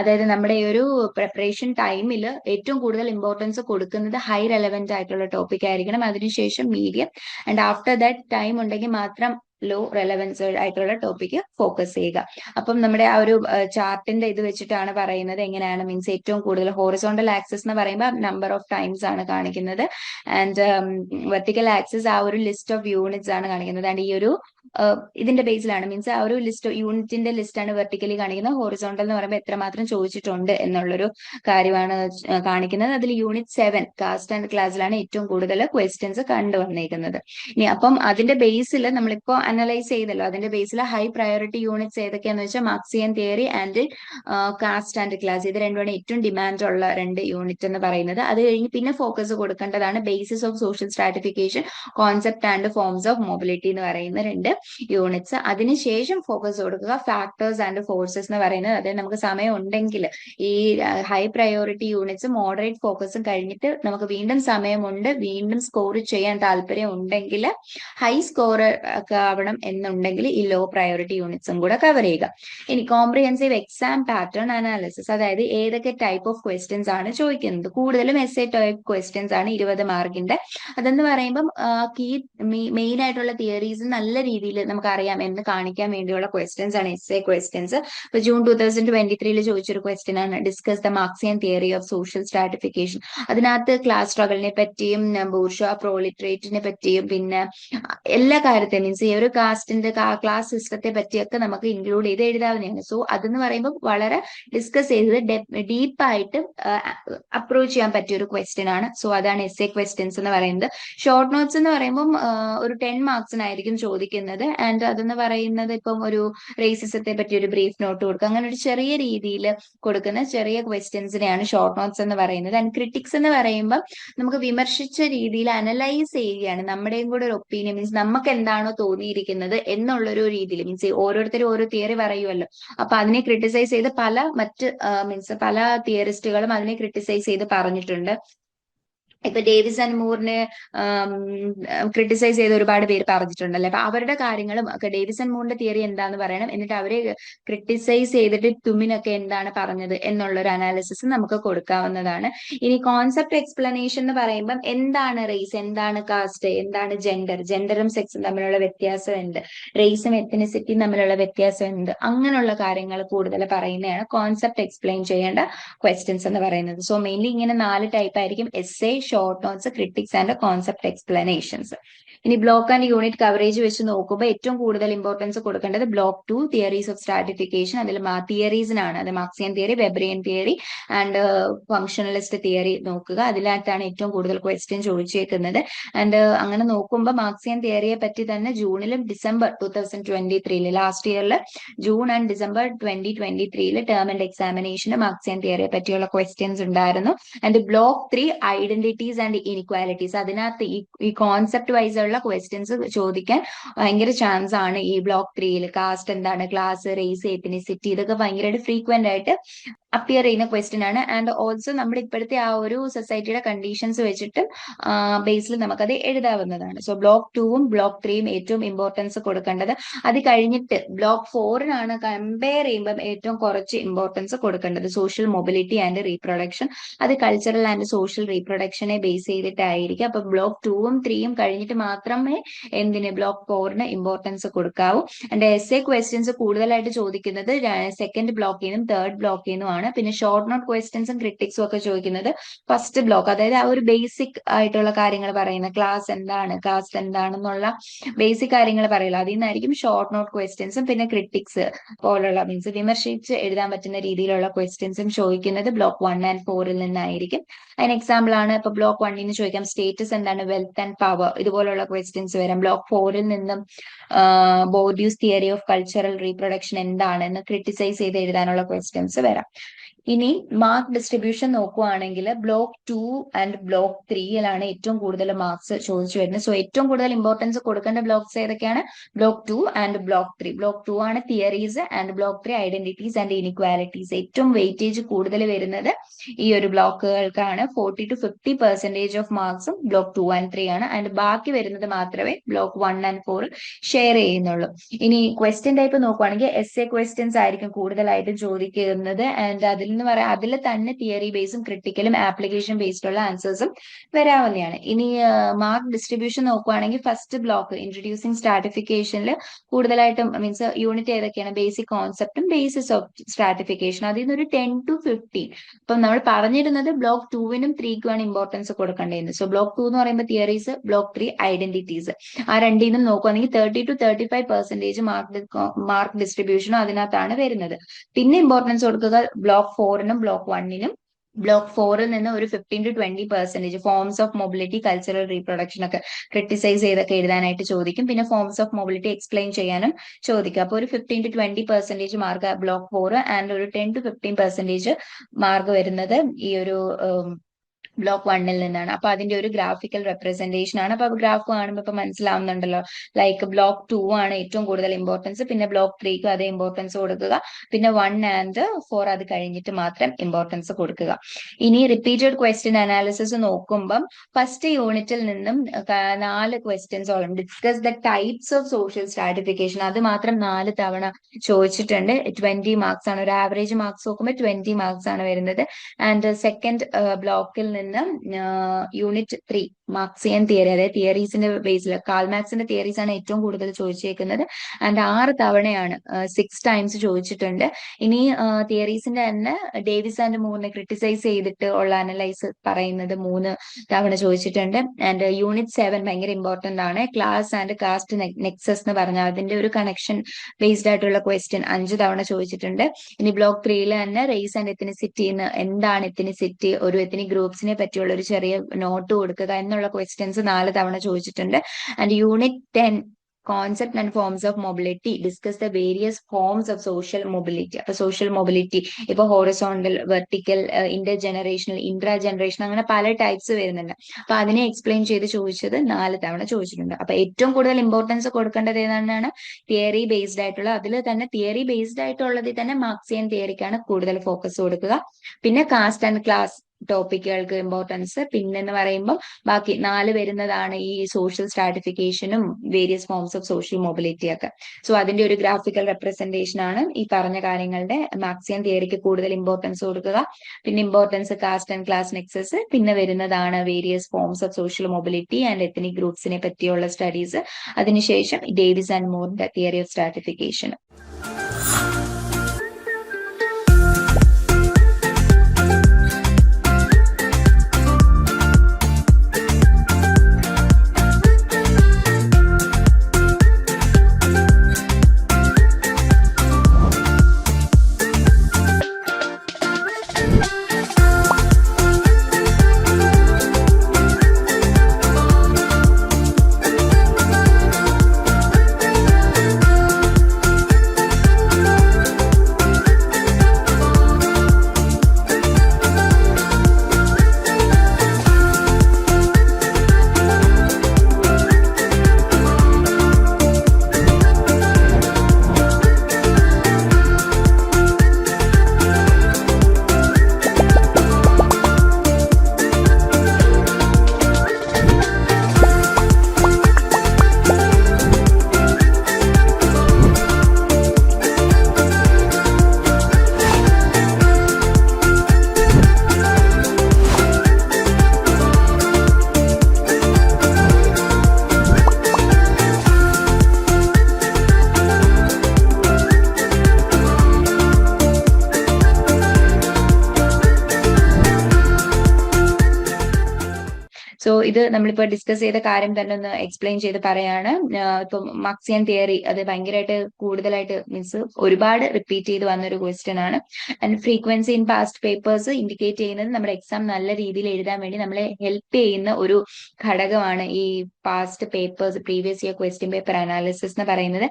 Speaker 2: അതായത് നമ്മുടെ ഈ ഒരു പ്രിപ്പറേഷൻ ടൈമിൽ ഏറ്റവും കൂടുതൽ ഇമ്പോർട്ടൻസ് കൊടുക്കുന്നത് ഹൈ റെലവന്റ് ആയിട്ടുള്ള ടോപ്പിക് ആയിരിക്കണം. അതിനുശേഷം medium and after that time ഉണ്ടെങ്കിൽ മാത്രം ലോ റെലവൻസ് ആയിട്ടുള്ള ടോപ്പിക്ക് ഫോക്കസ് ചെയ്യുക. അപ്പം നമ്മുടെ ആ ഒരു ചാർട്ടിന്റെ ഇത് വെച്ചിട്ടാണ് പറയുന്നത് എങ്ങനെയാണ് മീൻസ് ഏറ്റവും കൂടുതൽ ഹോറിസോണ്ടൽ ആക്സസ് എന്ന് പറയുമ്പോൾ നമ്പർ ഓഫ് ടൈംസ് ആണ് കാണിക്കുന്നത്. ആൻഡ് വെർട്ടിക്കൽ ആക്സസ് ആ ഒരു ലിസ്റ്റ് ഓഫ് യൂണിറ്റ്സ് ആണ് കാണിക്കുന്നത്. ആൻഡ് ഈ ഒരു ഇതിന്റെ ബേസിലാണ്. മീൻസ് ആ ഒരു ലിസ്റ്റ് യൂണിറ്റിന്റെ ലിസ്റ്റ് ആണ് വെർട്ടിക്കലി കാണിക്കുന്നത്. ഹോറിസോണ്ടൽ എന്ന് പറയുമ്പോൾ എത്രമാത്രം ചോദിച്ചിട്ടുണ്ട് എന്നുള്ളൊരു കാര്യമാണ് കാണിക്കുന്നത്. അതിൽ യൂണിറ്റ് സെവൻ കാസ്റ്റ് ആൻഡ് ക്ലാസ്സിലാണ് ഏറ്റവും കൂടുതൽ ക്വസ്റ്റ്യൻസ് കണ്ടുവന്നിരിക്കുന്നത് ഇനി അപ്പം അതിന്റെ ബേസിൽ നമ്മളിപ്പോ അനലൈസ് ചെയ്തല്ലോ. അതിന്റെ ബേസിൽ ഹൈ പ്രയോറിറ്റി യൂണിറ്റ്സ് ഏതൊക്കെയാന്ന് വെച്ചാൽ Marxian theory and caste and class. ഇത് രണ്ടുമാണ് ഏറ്റവും ഡിമാൻഡ് ഉള്ള രണ്ട് യൂണിറ്റ് എന്ന് പറയുന്നത്. അത് കഴിഞ്ഞ് പിന്നെ ഫോക്കസ് കൊടുക്കേണ്ടതാണ് basis of social stratification concept and forms of mobility എന്ന് പറയുന്ന രണ്ട് യൂണിറ്റ്സ് അതിനുശേഷം ഫോക്കസ് കൊടുക്കുക. ഫാക്ടേഴ്സ് ആൻഡ് ഫോഴ്സസ് എന്ന് പറയുന്നത് അതായത് നമുക്ക് സമയം ഉണ്ടെങ്കിൽ ഈ ഹൈ പ്രയോറിറ്റി യൂണിറ്റ്സ് മോഡറേറ്റ് ഫോക്കസും കഴിഞ്ഞിട്ട് നമുക്ക് വീണ്ടും സമയമുണ്ട്. വീണ്ടും സ്കോർ ചെയ്യാൻ താല്പര്യം ഉണ്ടെങ്കിൽ ഹൈ സ്കോർ ഒക്കെ ആവണം എന്നുണ്ടെങ്കിൽ ഈ ലോ പ്രയോറിറ്റി യൂണിറ്റ്സും കൂടെ കവർ ചെയ്യുക. ഇനി കോംപ്രിഹെൻസീവ് എക്സാം പാറ്റേൺ അനാലിസിസ് അതായത് ഏതൊക്കെ ടൈപ്പ് ഓഫ് ക്വസ്റ്റ്യൻസ് ആണ് ചോദിക്കുന്നത്. കൂടുതലും എസ് എ ടൈപ്പ് ക്വസ്റ്റ്യൻസ് ആണ് ഇരുപത് മാർക്കിന്റെ അതെന്ന് പറയുമ്പം കീ മെയിൻ ആയിട്ടുള്ള തിയറീസ് നല്ല രീതിയിൽ നമുക്ക് അറിയാം എന്ന് കാണിക്കാൻ വേണ്ടിയുള്ള ക്വസ്റ്റ്യൻസ് ആണ് എസ് എ ക്വസ്റ്റ്യൻസ് അപ്പൊ ജൂൺ ടൂ തൗസൻഡ് ട്വന്റി ത്രീയിൽ ചോദിച്ചൊരു ക്വസ്റ്റ്യൻ ആണ്. Discuss the Marxian theory of social stratification അതിനകത്ത് ക്ലാസ് സ്ട്രഗിളിനെ പറ്റിയും ബൂർഷ പ്രോളിട്രേറ്റിനെ പറ്റിയും പിന്നെ എല്ലാ കാര്യത്തെ മീൻസ് ഈ ഒരു കാസ്റ്റിന്റെ ക്ലാസ് സിസ്റ്റത്തെ പറ്റിയൊക്കെ നമുക്ക് ഇൻക്ലൂഡ് ചെയ്ത് എഴുതാവുന്നതാണ്. സോ അതെന്ന് പറയുമ്പോൾ വളരെ ഡിസ്കസ് ചെയ്തത് ഡീപ്പായിട്ട് അപ്രോച്ച് ചെയ്യാൻ പറ്റിയ ഒരു ക്വസ്റ്റ്യൻ ആണ്. സോ അതാണ് എസ് എ ക്വസ്റ്റ്യൻസ് എന്ന് പറയുന്നത്. ഷോർട്ട് നോട്ട്സ് എന്ന് പറയുമ്പോൾ ഒരു ടെൻ മാർക്സിനായിരിക്കും ചോദിക്കുന്നത്. ആൻഡ് അതെന്ന് പറയുന്നത് ഇപ്പം ഒരു റേസിസത്തെ പറ്റി ഒരു ബ്രീഫ് നോട്ട് കൊടുക്കുക. അങ്ങനെ ഒരു ചെറിയ രീതിയിൽ കൊടുക്കുന്ന ചെറിയ ക്വസ്റ്റ്യൻസിനെയാണ് ഷോർട്ട് നോട്ട്സ് എന്ന് പറയുന്നത്. ആൻഡ് ക്രിട്ടിക്സ് എന്ന് പറയുമ്പോൾ നമുക്ക് വിമർശിച്ച രീതിയിൽ അനലൈസ് ചെയ്യുകയാണ്. നമ്മുടെയും കൂടെ ഒരു ഒപ്പീനിയൻ മീൻസ് നമുക്ക് എന്താണോ തോന്നിയിരിക്കുന്നത് എന്നുള്ള എന്നുള്ളൊരു രീതിയിൽ. മീൻസ് ഓരോരുത്തരും ഓരോ തിയറി പറയുമല്ലോ അപ്പൊ അതിനെ ക്രിട്ടിസൈസ് ചെയ്ത് പല മറ്റ് മീൻസ് പല തിയറിസ്റ്റുകളും അതിനെ ക്രിട്ടിസൈസ് ചെയ്ത് പറഞ്ഞിട്ടുണ്ട്. ഇപ്പൊ ഡേവിസ് ആൻഡ് മൂറിനെ ക്രിട്ടിസൈസ് ചെയ്ത് ഒരുപാട് പേര് പറഞ്ഞിട്ടുണ്ടല്ലോ. അപ്പൊ അവരുടെ കാര്യങ്ങളും ഒക്കെ ഡേവിസ് ആൻഡ് മൂറിന്റെ തിയറി എന്താന്ന് പറയണം. എന്നിട്ട് അവരെ ക്രിട്ടിസൈസ് ചെയ്തിട്ട് തുമ്മിനൊക്കെ എന്താണ് പറഞ്ഞത് എന്നുള്ള ഒരു അനാലിസിസ് നമുക്ക് കൊടുക്കാവുന്നതാണ്. ഇനി കോൺസെപ്റ്റ് എക്സ്പ്ലനേഷൻ എന്ന് പറയുമ്പം എന്താണ് റേസ് എന്താണ് കാസ്റ്റ് എന്താണ് ജെൻഡർ ജെൻഡറും സെക്സും തമ്മിലുള്ള വ്യത്യാസം എന്ത്? റേസും എത്തനിസിറ്റിയും തമ്മിലുള്ള വ്യത്യാസം എന്ത്? അങ്ങനെയുള്ള കാര്യങ്ങൾ കൂടുതൽ പറയുന്നതാണ് കോൺസെപ്റ്റ് എക്സ്പ്ലെയിൻ ചെയ്യേണ്ട ക്വസ്റ്റ്യൻസ് എന്ന് പറയുന്നത്. സോ മെയിൻലി ഇങ്ങനെ നാല് ടൈപ്പ് ആയിരിക്കും. S A short notes critics and concept explanations ഇനി ബ്ലോക്ക് ആൻഡ് യൂണിറ്റ് കവറേജ് വെച്ച് നോക്കുമ്പോൾ ഏറ്റവും കൂടുതൽ ഇമ്പോർട്ടൻസ് കൊടുക്കേണ്ടത് block two theories of stratification അതിൽ തിയറീസിനാണ് അത് Marxian theory Weberian theory and functionalist theory നോക്കുക. അതിനകത്താണ് ഏറ്റവും കൂടുതൽ ക്വസ്റ്റ്യൻ ചോദിച്ചേക്കുന്നത്. ആൻഡ് അങ്ങനെ നോക്കുമ്പോൾ മാർക്സിയൻ തിയറിയെ പറ്റി തന്നെ ജൂണിലും ഡിസംബർ ടൂ തൗസൻഡ് ട്വന്റി ത്രീയിൽ ലാസ്റ്റ് ഇയറിൽ June and December twenty twenty ത്രീയിൽ ടേം ആൻഡ് എക്സാമിനേഷന് മാർക്സിയൻ തിയറിയെ പറ്റിയുള്ള ക്വസ്റ്റ്യൻസ് ഉണ്ടായിരുന്നു. And block three identities and inequalities അതിനകത്ത് ഈ കോൺസെപ്റ്റ് വൈസ് ഉള്ള ക്വസ്റ്റ്യൻസ് ചോദിക്കാൻ ഭയങ്കര ചാൻസ് ആണ്. ഈ ബ്ലോക്ക് ത്രീയിൽ കാസ്റ്റ് എന്താണ്? ക്ലാസ് റേസ് എത്തിനിസിറ്റി ഇതൊക്കെ ഭയങ്കരമായിട്ട് ഫ്രീക്വന്റ് ആയിട്ട് അപ്പിയർ ചെയ്യുന്ന ക്വസ്റ്റ്യൻ ആണ്. ആൻഡ് ഓൾസോ നമ്മുടെ ഇപ്പോഴത്തെ ആ ഒരു സൊസൈറ്റിയുടെ കണ്ടീഷൻസ് വെച്ചിട്ട് ബേസിൽ നമുക്കത് എഴുതാവുന്നതാണ്. സോ ബ്ലോക്ക് ടൂവും ബ്ലോക്ക് ത്രീയും ഏറ്റവും ഇമ്പോർട്ടൻസ് കൊടുക്കേണ്ടത്. അത് കഴിഞ്ഞിട്ട് ബ്ലോക്ക് ഫോറിനാണ് കമ്പയർ ചെയ്യുമ്പോൾ ഏറ്റവും കുറച്ച് ഇമ്പോർട്ടൻസ് കൊടുക്കേണ്ടത്. സോഷ്യൽ മൊബിലിറ്റി ആൻഡ് റീപ്രൊഡക്ഷൻ അത് കൾച്ചറൽ ആൻഡ് സോഷ്യൽ റീപ്രൊഡക്ഷനെ ബേസ് ചെയ്തിട്ടായിരിക്കും. അപ്പൊ ബ്ലോക്ക് ടൂവും ത്രീയും കഴിഞ്ഞിട്ട് മാത്രമേ എന്തിന് ബ്ലോക്ക് ഫോറിന് ഇമ്പോർട്ടൻസ് കൊടുക്കാവൂ. ആൻഡ് എസ് എ ക്വസ്റ്റ്യൻസ് കൂടുതലായിട്ട് ചോദിക്കുന്നത് സെക്കൻഡ് ബ്ലോക്കിൽ നിന്നും തേർഡ് ബ്ലോക്കിൽ നിന്നുമാണ് പിന്നെ ഷോർട്ട് നോട്ട് ക്വസ്റ്റ്യൻസും ക്രിട്ടിക്സും ഒക്കെ ചോദിക്കുന്നത് ഫസ്റ്റ് ബ്ലോക്ക് അതായത് ആ ഒരു ബേസിക് ആയിട്ടുള്ള കാര്യങ്ങൾ പറയുന്ന ക്ലാസ് എന്താണ് ക്ലാസ് എന്താണെന്നുള്ള ബേസിക് കാര്യങ്ങൾ പറയില്ല അതിൽ നിന്നായിരിക്കും ഷോർട്ട് നോട്ട് ക്വസ്റ്റ്യൻസും പിന്നെ ക്രിട്ടിക്സ് പോലുള്ള മീൻസ് വിമർശിച്ച് എഴുതാൻ പറ്റുന്ന രീതിയിലുള്ള ക്വസ്റ്റ്യൻസും ചോദിക്കുന്നത് ബ്ലോക്ക് വൺ ആൻഡ് ഫോറിൽ നിന്നായിരിക്കും. അതിന് എക്സാമ്പിൾ ആണ് ഇപ്പൊ ബ്ലോക്ക് വണ്ണിന് ചോദിക്കാം സ്റ്റേറ്റസ് എന്താണ് വെൽത്ത് ആൻഡ് പവർ ഇതുപോലുള്ള ക്വസ്റ്റ്യൻസ് വരാം. ബ്ലോക്ക് ഫോറിൽ നിന്നും Bourdieu's theory of cultural reproduction എന്താണ് എന്ന് ക്രിട്ടിസൈസ് ചെയ്ത് എഴുതാനുള്ള ക്വസ്റ്റ്യൻസ് വരാം. ഇനി മാർക്ക് ഡിസ്ട്രിബ്യൂഷൻ നോക്കുവാണെങ്കിൽ ബ്ലോക്ക് ടു ആൻഡ് ബ്ലോക്ക് ത്രീയിലാണ് ഏറ്റവും കൂടുതൽ മാർക്സ് ചോദിച്ചു വരുന്നത്. സോ ഏറ്റവും കൂടുതൽ ഇമ്പോർട്ടൻസ് കൊടുക്കേണ്ട ബ്ലോക്ക്സ് ഏതൊക്കെയാണ്? Block two and block three block two ആണ് theories and block three identities and inequalities ഏറ്റവും വെയിറ്റേജ് കൂടുതൽ വരുന്നത് ഈ ഒരു ബ്ലോക്കുകൾക്കാണ് forty to fifty percentage of മാർക്സും block two and three ആണ്. ആൻഡ് ബാക്കി വരുന്നത് മാത്രമേ block one and four share ചെയ്യുന്നുള്ളൂ. ഇനി ക്വസ്റ്റ്യൻ ടൈപ്പ് നോക്കുവാണെങ്കിൽ എസ് എ ക്വസ്റ്റ്യൻസ് ആയിരിക്കും കൂടുതലായിട്ടും ചോദിക്കുന്നത്. ആൻഡ് അതിൽ നിന്ന് പറയാം. അതിൽ തന്നെ തിയറി ബേസും ക്രിട്ടിക്കലും ആപ്ലിക്കേഷൻ ബേസ്ഡ് ഉള്ള ആൻസേഴ്സും വരാവുന്നതാണ്. ഇനി മാർക്ക് ഡിസ്ട്രിബ്യൂഷൻ നോക്കുവാണെങ്കിൽ ഫസ്റ്റ് ബ്ലോക്ക് ഇൻട്രൊഡ്യൂസിങ് സ്ട്രാറ്റിഫിക്കേഷനിൽ കൂടുതലായിട്ടും മീൻസ് യൂണിറ്റ് ഏതൊക്കെയാണ്? ബേസിക് കോൺസെപ്റ്റും ബേസിസ് ഓഫ് സ്ട്രാറ്റിഫിക്കേഷൻ അതിൽ നിന്ന് ഒരു ടെൻ ടു ഫിഫ്റ്റീൻ അപ്പം നമ്മൾ പറഞ്ഞിരുന്നത് ബ്ലോക്ക് ടൂവിനും ത്രീക്കുമാണ് ഇമ്പോർട്ടൻസ് കൊടുക്കേണ്ടത് സോ ബ്ലോക്ക് ടു എന്ന് പറയുമ്പോൾ തിയറീസ് ബ്ലോക്ക് ത്രീ ഐഡന്റിറ്റീസ് ആ രണ്ടിൽ നിന്നും നോക്കുവാണെങ്കിൽ thirty to thirty five percentage mark mark ഡിസ്ട്രിബ്യൂഷനും അതിനകത്താണ് വരുന്നത്. പിന്നെ ഇമ്പോർട്ടൻസ് കൊടുക്കുക ബ്ലോക്ക് ഫോറിനും ബ്ലോക്ക് വണ്ണിനും ബ്ലോക്ക് ഫോറിൽ നിന്ന് ഒരു fifteen to twenty percentage forms of mobility cultural reproduction ഒക്കെ ക്രിട്ടിസൈസ് ചെയ്തൊക്കെ എഴുതാനായിട്ട് ചോദിക്കും. പിന്നെ ഫോംസ് ഓഫ് മൊബിലിറ്റി എക്സ്പ്ലെയിൻ ചെയ്യാനും ചോദിക്കും. അപ്പോൾ ഒരു fifteen to twenty percentage mark block four and ഒരു ten to fifteen percentage mark വരുന്നത് ഈ ഒരു ബ്ലോക്ക് വണ്ണിൽ നിന്നാണ്. അപ്പൊ അതിന്റെ ഒരു ഗ്രാഫിക്കൽ റെപ്രസെന്റേഷൻ ആണ്. അപ്പൊ ഗ്രാഫ് കാണുമ്പോൾ ഇപ്പൊ മനസ്സിലാവുന്നുണ്ടല്ലോ. ലൈക്ക് ബ്ലോക്ക് ടു ആണ് ഏറ്റവും കൂടുതൽ ഇമ്പോർട്ടൻസ് പിന്നെ ബ്ലോക്ക് ത്രീക്കും അതേ ഇമ്പോർട്ടൻസ് കൊടുക്കുക. പിന്നെ വൺ ആൻഡ് ഫോർ അത് കഴിഞ്ഞിട്ട് മാത്രം ഇമ്പോർട്ടൻസ് കൊടുക്കുക. ഇനി റിപ്പീറ്റഡ് ക്വസ്റ്റ്യൻ അനാലിസിസ് നോക്കുമ്പം ഫസ്റ്റ് യൂണിറ്റിൽ നിന്നും നാല് ക്വസ്റ്റ്യൻസോളം discuss the types of social stratification അത് മാത്രം നാല് തവണ ചോദിച്ചിട്ടുണ്ട്. ട്വന്റി മാർക്സ് ആണ്. ഒരു ആവറേജ് മാർക്സ് നോക്കുമ്പോൾ ട്വന്റി മാർക്സ് ആണ് വരുന്നത്. ആൻഡ് സെക്കൻഡ് ബ്ലോക്കിൽ നിന്ന് യൂണിറ്റ് ത്രീ മാർക്സിയൻ തിയറി അതായത് തിയറീസിന്റെ ബേസിൽ കാൽമാക്സിന്റെ തിയറീസ് ആണ് ഏറ്റവും കൂടുതൽ ചോദിച്ചേക്കുന്നത്. ആൻഡ് ആറ് തവണയാണ് സിക്സ് ടൈംസ് ചോദിച്ചിട്ടുണ്ട്. ഇനി തിയറീസിന്റെ തന്നെ ഡേവിസ് ആൻഡ് മൂന്ന് ക്രിട്ടിസൈസ് ചെയ്തിട്ട് ഉള്ള അനലൈസ് പറയുന്നത് മൂന്ന് തവണ ചോദിച്ചിട്ടുണ്ട്. ആൻഡ് യൂണിറ്റ് സെവൻ ഭയങ്കര ഇമ്പോർട്ടന്റ് ആണ്. ക്ലാസ് ആൻഡ് കാസ്റ്റ് നെക്സസ് എന്ന് പറഞ്ഞാൽ അതിന്റെ ഒരു കണക്ഷൻ ബേസ്ഡ് ആയിട്ടുള്ള ക്വസ്റ്റ്യൻ അഞ്ച് തവണ ചോദിച്ചിട്ടുണ്ട്. ഇനി ബ്ലോക്ക് ത്രീയിൽ തന്നെ റേസ് ആൻഡ് എത്തിനിസിറ്റി എന്താണ് എത്തിനിസിറ്റി ഒരു എത്തിനിക് ഗ്രൂപ്പ്സിനെ പറ്റിയുള്ള ഒരു ചെറിയ നോട്ട് കൊടുക്കുക എന്നുള്ള ക്വസ്റ്റ്യൻസ് നാല് തവണ ചോദിച്ചിട്ടുണ്ട്. And unit ten concept and forms of mobility discuss the various forms of social mobility അപ്പൊ സോഷ്യൽ മൊബിലിറ്റി ഇപ്പൊ horizontal vertical inter generational intra generation അങ്ങനെ പല ടൈപ്സ് വരുന്നുണ്ട്. അപ്പൊ അതിനെ എക്സ്പ്ലെയിൻ ചെയ്ത് ചോദിച്ചത് നാല് തവണ ചോദിച്ചിട്ടുണ്ട്. അപ്പൊ ഏറ്റവും കൂടുതൽ ഇമ്പോർട്ടൻസ് കൊടുക്കേണ്ടത് ഏതാണെന്നാണ്? തിയറി ബേസ്ഡ് ആയിട്ടുള്ള അതിൽ തന്നെ തിയറി ബേസ്ഡ് ആയിട്ടുള്ളതിൽ തന്നെ മാർക്സിയൻ തിയറിക്കാണ് കൂടുതൽ ഫോക്കസ് കൊടുക്കുക. പിന്നെ കാസ്റ്റ് ആൻഡ് ക്ലാസ് ടോപ്പിക്കുകൾക്ക് ഇമ്പോർട്ടൻസ് പിന്നെന്ന് പറയുമ്പോൾ ബാക്കി നാല് വരുന്നതാണ് ഈ social സ്ട്രാറ്റിഫിക്കേഷനും various forms of social mobility ഒക്കെ. സോ അതിന്റെ ഒരു ഗ്രാഫിക്കൽ റെപ്രസെന്റേഷൻ ആണ് ഈ പറഞ്ഞ കാര്യങ്ങളുടെ മാക്സിയം തിയറിക്ക് കൂടുതൽ ഇമ്പോർട്ടൻസ് കൊടുക്കുക. പിന്നെ importance caste and class nexus പിന്നെ വരുന്നതാണ് various forms of social mobility and ethnic ഗ്രൂപ്പ്സിനെ പറ്റിയുള്ള സ്റ്റഡീസ് അതിനുശേഷം ഡേവിസ് ആൻഡ് മോറിന്റെ തിയറി ഓഫ് സ്ട്രാറ്റിഫിക്കേഷൻ നമ്മളിപ്പോ ഡിസ്കസ് ചെയ്ത കാര്യം തന്നെ ഒന്ന് എക്സ്പ്ലെയിൻ ചെയ്ത് പറയാണ്. ഇപ്പൊ മക്സിയൻ തിയറി അത് ഭയങ്കരമായിട്ട് കൂടുതലായിട്ട് മീൻസ് ഒരുപാട് റിപ്പീറ്റ് ചെയ്ത് വന്ന ഒരു ക്വസ്റ്റ്യൻ ആണ്. And frequency in past papers indicate ചെയ്യുന്നത് നമ്മുടെ എക്സാം നല്ല രീതിയിൽ എഴുതാൻ വേണ്ടി നമ്മളെ ഹെൽപ്പ് ചെയ്യുന്ന ഒരു ഘടകമാണ് ഈ past papers previous year question paper analysis എന്ന് പറയുന്നത്.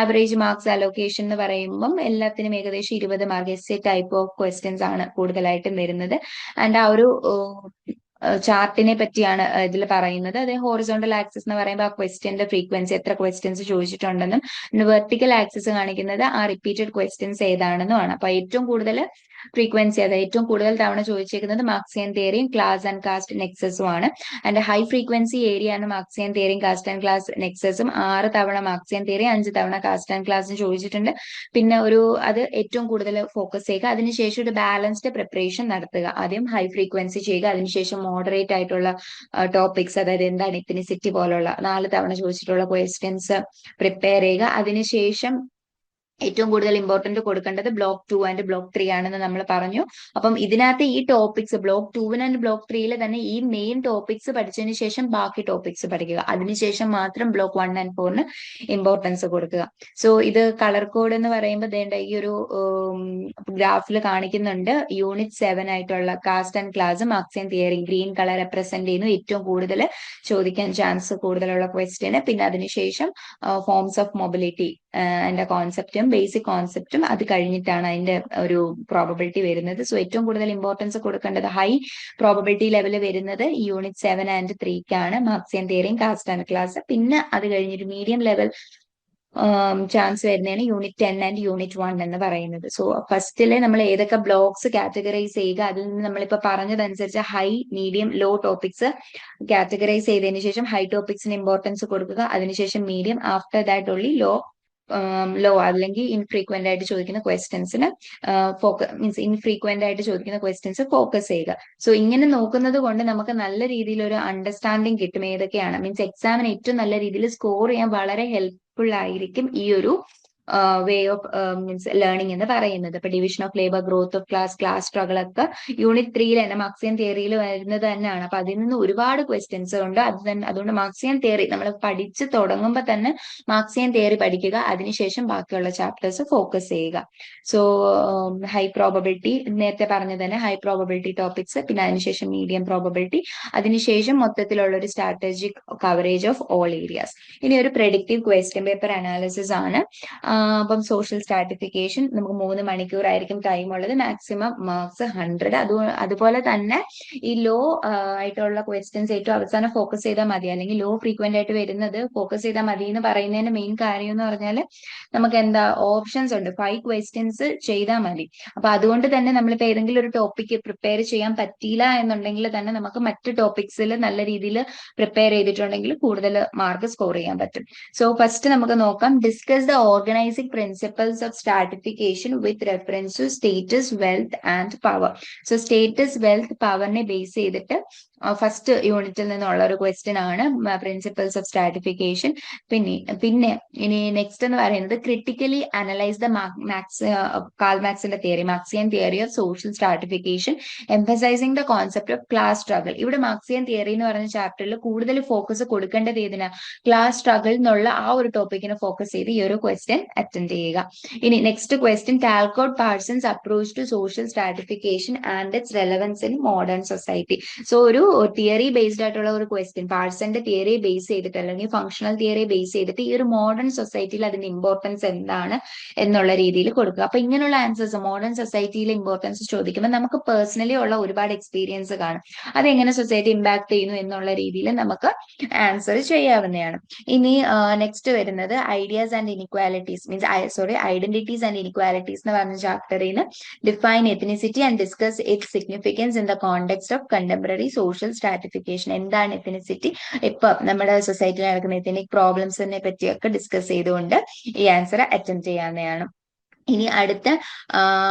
Speaker 2: ആവറേജ് മാർക്സ് അലോക്കേഷൻ എന്ന് പറയുമ്പം എല്ലാത്തിനും ഏകദേശം ഇരുപത് mark S type of questions ആണ് കൂടുതലായിട്ടും വരുന്നത്. ആൻഡ് ആ ഒരു ചാർട്ടിനെ പറ്റിയാണ് ഇതിൽ പറയുന്നത്. അത് ഹോറിസോണ്ടൽ ആക്സസ് എന്ന് പറയുമ്പോൾ ആ ക്വസ്റ്റ്യന്റെ ഫ്രീക്വൻസി എത്ര ക്വസ്റ്റ്യൻസ് ചോദിച്ചിട്ടുണ്ടെന്നും വെർട്ടിക്കൽ ആക്സസ് കാണിക്കുന്നത് ആ റിപ്പീറ്റഡ് ക്വസ്റ്റ്യൻസ് ഏതാണെന്നുമാണ്. അപ്പൊ ഏറ്റവും കൂടുതൽ ഫ്രീക്വൻസി അത് ഏറ്റവും കൂടുതൽ തവണ ചോദിച്ചേക്കുന്നത് മാർക്സിയൻ തിയറിയും ക്ലാസ് ആൻഡ് കാസ്റ്റ് നെക്സസും ആണ്. ആൻഡ് ഹൈ ഫ്രീക്വൻസി ഏരിയ ആണ് മാർക്സിയൻ തിയറിയും കാസ്റ്റ് ആൻഡ് ക്ലാസ് നെക്സസും ആറ് തവണ മാർക്സിയൻ തിയറി അഞ്ച് തവണ കാസ്റ്റ് ആൻഡ് ക്ലാസ്സും ചോദിച്ചിട്ടുണ്ട്. പിന്നെ ഒരു അത് ഏറ്റവും കൂടുതൽ ഫോക്കസ് ചെയ്യുക. അതിനുശേഷം ഒരു ബാലൻസ്ഡ് പ്രിപ്പറേഷൻ നടത്തുക. ആദ്യം ഹൈ ഫ്രീക്വൻസി ചെയ്യുക. അതിനുശേഷം മോഡറേറ്റ് ആയിട്ടുള്ള ടോപ്പിക്സ് അതായത് എന്താണ് ഇത്തിനിസിറ്റി പോലുള്ള നാല് തവണ ചോദിച്ചിട്ടുള്ള ക്വസ്റ്റ്യൻസ് പ്രിപ്പയർ ചെയ്യുക. അതിനുശേഷം ഏറ്റവും കൂടുതൽ ഇമ്പോർട്ടന്റ് കൊടുക്കേണ്ടത് block two and block three ആണെന്ന് നമ്മൾ പറഞ്ഞു. അപ്പം ഇതിനകത്ത് ഈ ടോപ്പിക്സ് ബ്ലോക്ക് ടുവിന് ആൻഡ് ബ്ലോക്ക് ത്രീയിൽ തന്നെ ഈ മെയിൻ ടോപ്പിക്സ് പഠിച്ചതിന് ശേഷം ബാക്കി ടോപ്പിക്സ് പഠിക്കുക. അതിനുശേഷം മാത്രം ബ്ലോക്ക് വൺ ആൻഡ് ഫോറിന് ഇമ്പോർട്ടൻസ് കൊടുക്കുക. സോ ഇത് കളർ കോഡ് എന്ന് പറയുമ്പോൾ ദേണ്ട ഈ ഒരു ഗ്രാഫിൽ കാണിക്കുന്നുണ്ട്. യൂണിറ്റ് സെവൻ ആയിട്ടുള്ള caste and class Marx and theory green colour represent ചെയ്യുന്നു. ഏറ്റവും കൂടുതൽ ചോദിക്കാൻ ചാൻസ് കൂടുതലുള്ള ക്വസ്റ്റ്യന് പിന്നെ അതിനുശേഷം ഫോംസ് ഓഫ് മൊബിലിറ്റി അതിന്റെ കോൺസെപ്റ്റും ബേസിക് കോൺസെപ്റ്റും അത് കഴിഞ്ഞിട്ടാണ് അതിന്റെ ഒരു പ്രോബബിലിറ്റി വരുന്നത്. സോ ഏറ്റവും കൂടുതൽ ഇമ്പോർട്ടൻസ് കൊടുക്കേണ്ടത് ഹൈ പ്രോബബിലിറ്റി ലെവൽ വരുന്നത് യൂണിറ്റ് സെവൻ ആൻഡ് ത്രീക്കാണ് മാർക്സിയൻ തിയറിയും കാസ്റ്റ് ആൻഡ് ക്ലാസ് പിന്നെ അത് കഴിഞ്ഞൊരു മീഡിയം ലെവൽ ചാൻസ് വരുന്നതാണ് unit ten and unit one എന്ന് പറയുന്നത്. സോ ഫസ്റ്റിൽ നമ്മൾ ഏതൊക്കെ ബ്ലോക്സ് കാറ്റഗറൈസ് ചെയ്യുക അതിൽ നിന്ന് നമ്മളിപ്പോ പറഞ്ഞതനുസരിച്ച് high medium low topics categorise ചെയ്തതിനു ശേഷം ഹൈ ടോപ്പിക്സിന് ഇമ്പോർട്ടൻസ് കൊടുക്കുക അതിനുശേഷം medium after that only low low അല്ലെങ്കിൽ ഇൻഫ്രീക്വന്റ് ആയിട്ട് ചോദിക്കുന്ന ക്വസ്റ്റ്യൻസിന് ഫോക്കസ് മീൻസ് ഇൻഫ്രീക്വന്റ് ആയിട്ട് ചോദിക്കുന്ന ക്വസ്റ്റ്യൻസ് ഫോക്കസ് ചെയ്യുക. സോ ഇങ്ങനെ നോക്കുന്നത് കൊണ്ട് നമുക്ക് നല്ല രീതിയിൽ ഒരു അണ്ടർസ്റ്റാൻഡിങ് കിട്ടും ഏതൊക്കെയാണ്. മീൻസ് എക്സാമിന് ഏറ്റവും നല്ല രീതിയിൽ സ്കോർ ചെയ്യാൻ വളരെ ഹെൽപ്ഫുൾ ആയിരിക്കും ഈ ഒരു വേ ഓഫ് മീൻസ് ലേണിംഗ് എന്ന് പറയുന്നത്. ഇപ്പൊ division of labour growth of class class struggle ഒക്കെ യൂണിറ്റ് ത്രീയിൽ തന്നെ മാർക്സിയൻ തിയറിയിൽ വരുന്നത് തന്നെയാണ്. അപ്പൊ അതിൽ നിന്ന് ഒരുപാട് ക്വസ്റ്റ്യൻസ് ഉണ്ട്. അത് തന്നെ അതുകൊണ്ട് മാർക്സിയൻ തിയറി നമ്മൾ പഠിച്ച് തുടങ്ങുമ്പോൾ തന്നെ മാർക്സിയൻ തിയറി പഠിക്കുക. അതിനുശേഷം ബാക്കിയുള്ള ചാപ്റ്റേഴ്സ് ഫോക്കസ് ചെയ്യുക. സോ ഹൈ പ്രോബബിലിറ്റി നേരത്തെ പറഞ്ഞ തന്നെ ഹൈ പ്രോബബിലിറ്റി ടോപ്പിക്സ് പിന്നെ അതിനുശേഷം മീഡിയം പ്രോബബിലിറ്റി അതിനുശേഷം മൊത്തത്തിലുള്ള ഒരു strategic coverage of all areas ഇനി ഒരു പ്രെഡിക്റ്റീവ് ക്വസ്റ്റ്യൻ പേപ്പർ അനാലിസിസ് ആണ്. അപ്പം സോഷ്യൽ സ്ട്രാറ്റിഫിക്കേഷൻ നമുക്ക് മൂന്ന് മണിക്കൂർ ആയിരിക്കും ടൈം ഉള്ളത്. മാക്സിമം മാർക്സ് ഹൺഡ്രഡ് അത് അതുപോലെ തന്നെ ഈ ലോ ആയിട്ടുള്ള ക്വസ്റ്റ്യൻസ് ഏറ്റവും അവസാനം ഫോക്കസ് ചെയ്താൽ മതി. അല്ലെങ്കിൽ ലോ ഫ്രീക്വന്റ് ആയിട്ട് വരുന്നത് ഫോക്കസ് ചെയ്താൽ മതി എന്ന് പറയുന്നതിന്റെ മെയിൻ കാര്യം എന്ന് പറഞ്ഞാൽ നമുക്ക് എന്താ ഓപ്ഷൻസ് ഉണ്ട്. ഫൈവ് ക്വസ്റ്റ്യൻസ് ചെയ്താൽ മതി. അപ്പൊ അതുകൊണ്ട് തന്നെ നമ്മളിപ്പോ ഏതെങ്കിലും ഒരു ടോപ്പിക്ക് പ്രിപ്പയർ ചെയ്യാൻ പറ്റിയില്ല എന്നുണ്ടെങ്കിൽ തന്നെ നമുക്ക് മറ്റ് ടോപ്പിക്സിൽ നല്ല രീതിയിൽ പ്രിപ്പയർ ചെയ്തിട്ടുണ്ടെങ്കിൽ കൂടുതൽ മാർക്ക് സ്കോർ ചെയ്യാൻ പറ്റും. സോ ഫസ്റ്റ് നമുക്ക് നോക്കാം. Discuss the organising principles of stratification with reference to status wealth and power so status wealth പവറിനെ ബേസ് ചെയ്തിട്ട് ഫസ്റ്റ് യൂണിറ്റിൽ നിന്നുള്ള ഒരു ക്വസ്റ്റ്യൻ ആണ് പ്രിൻസിപ്പൽസ് ഓഫ് സ്ട്രാറ്റിഫിക്കേഷൻ പിന്നെ പിന്നെ ഇനി നെക്സ്റ്റ് എന്ന് പറയുന്നത് critically analyse the Marx Karl മാക്സിന്റെ theory Marxian theory of social stratification emphasising the concept of class struggle ഇവിടെ മാക്സിയൻ തിയറി എന്ന് പറയുന്ന ചാപ്റ്ററിൽ കൂടുതൽ ഫോക്കസ് കൊടുക്കേണ്ടത് ഏതിനാ? ക്ലാസ് സ്ട്രഗിൾ എന്നുള്ള ആ ഒരു ടോപ്പിക്കിനെ ഫോക്കസ് ചെയ്ത് ഈ ഒരു ക്വസ്റ്റ്യൻ അറ്റൻഡ് ചെയ്യുക. ഇനി next question Talcott Parsons approach to social stratification and its relevance in modern society so ഒരു തിയറി ബേസ്ഡ് ആയിട്ടുള്ള ഒരു ക്വസ്റ്റ്യൻ പാഴ്സന്റെ തിയറി ബേസ് ചെയ്തിട്ട് അല്ലെങ്കിൽ ഫങ്ഷണൽ തിയറി ബേസ് ചെയ്തിട്ട് ഈ ഒരു മോഡേൺ സൊസൈറ്റിയിൽ അതിന്റെ ഇമ്പോർട്ടൻസ് എന്താണ് എന്നുള്ള രീതിയിൽ കൊടുക്കുക. അപ്പൊ ഇങ്ങനെയുള്ള ആൻസേഴ്സ് മോഡേൺ സൊസൈറ്റിയിലെ ഇമ്പോർട്ടൻസ് ചോദിക്കുമ്പോൾ നമുക്ക് പേഴ്സണലി ഉള്ള ഒരുപാട് എക്സ്പീരിയൻസ് കാണും. അതെങ്ങനെ സൊസൈറ്റി ഇമ്പാക്ട് ചെയ്യുന്നു എന്നുള്ള രീതിയിൽ നമുക്ക് ആൻസർ ചെയ്യാവുന്നതാണ്. ഇനി നെക്സ്റ്റ് വരുന്നത് ideas and inequalities means sorry identities and inequalities എന്ന് പറഞ്ഞ ചാപ്റ്ററിൽ define ethnicity and discuss it significance in the context of contemporary social stratification എന്താണ് എത്തനിസിറ്റി ഇപ്പൊ നമ്മുടെ സൊസൈറ്റിയിൽ നടക്കുന്ന എത്തനിക് പ്രോബ്ലംസിനെ പറ്റിയൊക്കെ ഡിസ്കസ് ചെയ്തുകൊണ്ട് ഈ ആൻസർ അറ്റംപ്റ്റ് ചെയ്യാവുന്നതാണ്. ഇനി അടുത്ത